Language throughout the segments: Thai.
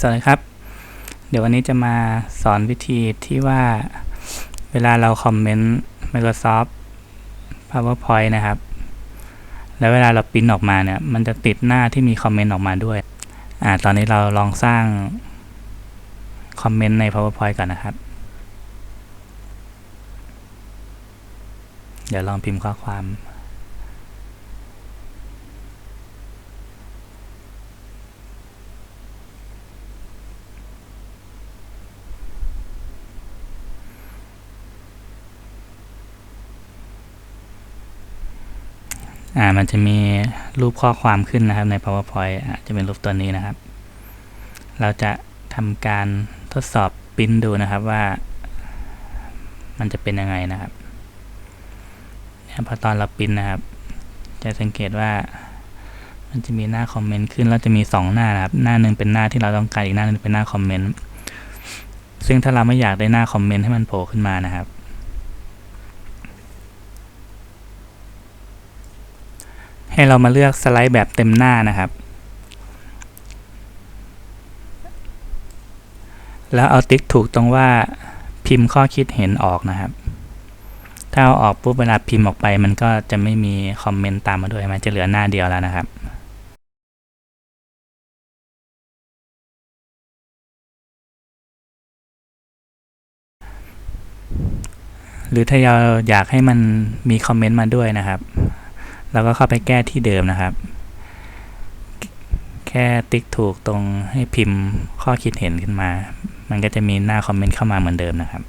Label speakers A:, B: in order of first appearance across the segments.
A: สวัสดีครับ เดี๋ยววันนี้จะมาสอนวิธีที่ว่าเวลาเราคอมเมนต์ Microsoft PowerPoint นะครับ แล้วเวลาเราปริ้นออกมาเนี่ย มันจะติดหน้าที่มีคอมเมนต์ออกมาด้วยอ่าตอนนี้เราลองสร้างคอมเมนต์ใน PowerPoint ก่อนนะครับ เดี๋ยวลองพิมพ์ข้อความ อ่ามันจะมีรูปข้อความขึ้นนะครับใน PowerPoint อะจะเป็นรูปตัวนี้นะครับ เราจะทำการทดสอบปริ้นดูนะครับว่า มันจะเป็นยังไงนะครับเนี่ยพอตอนเราปริ้นนะครับ จะสังเกตว่า มันจะมีหน้าคอมเมนต์ขึ้นแล้วจะมีสองหน้านะครับ หน้าหนึ่งเป็นหน้าที่เราต้องการอีกหน้าหนึงเป็นหน้าคอมเมนต์ซึ่งถ้าเราไม่อยากได้หน้าคอมเมนต์ให้มันโผล่ขึ้นมานะครับ ให้เรามาเลือกสไลด์แบบเต็มหน้านะครับ แล้วเอาติ๊กถูกตรงว่าพิมพ์ข้อคิดเห็นออกนะครับ ถ้าเอาออกปุ๊บเวลาพิมพ์ออกไป มันก็จะไม่มีคอมเมนต์ตามมาด้วยมันจะเหลือหน้าเดียวแล้วนะครับหรือถ้าเราอยากให้มันมีคอมเมนต์มาด้วยนะครับ เราก็เข้าไปแก้ที่เดิมนะครับ แค่ติ๊กถูกตรงให้พิมพ์ข้อคิดเห็นขึ้นมา มันก็จะมีหน้าคอมเมนต์เข้ามาเหมือนเดิมนะครับ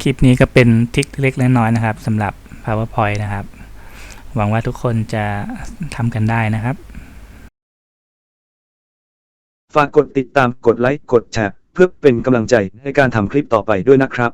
A: คลิปนี้ก็เป็นทริคเล็กๆน้อยนะครับสำหรับ PowerPoint นะครับ หวังว่าทุกคนจะทำกันได้นะครับ
B: ฝากกดติดตามกดไลค์กดแชร์เพื่อเป็นกำลังใจในการทำคลิปต่อไปด้วยนะครับ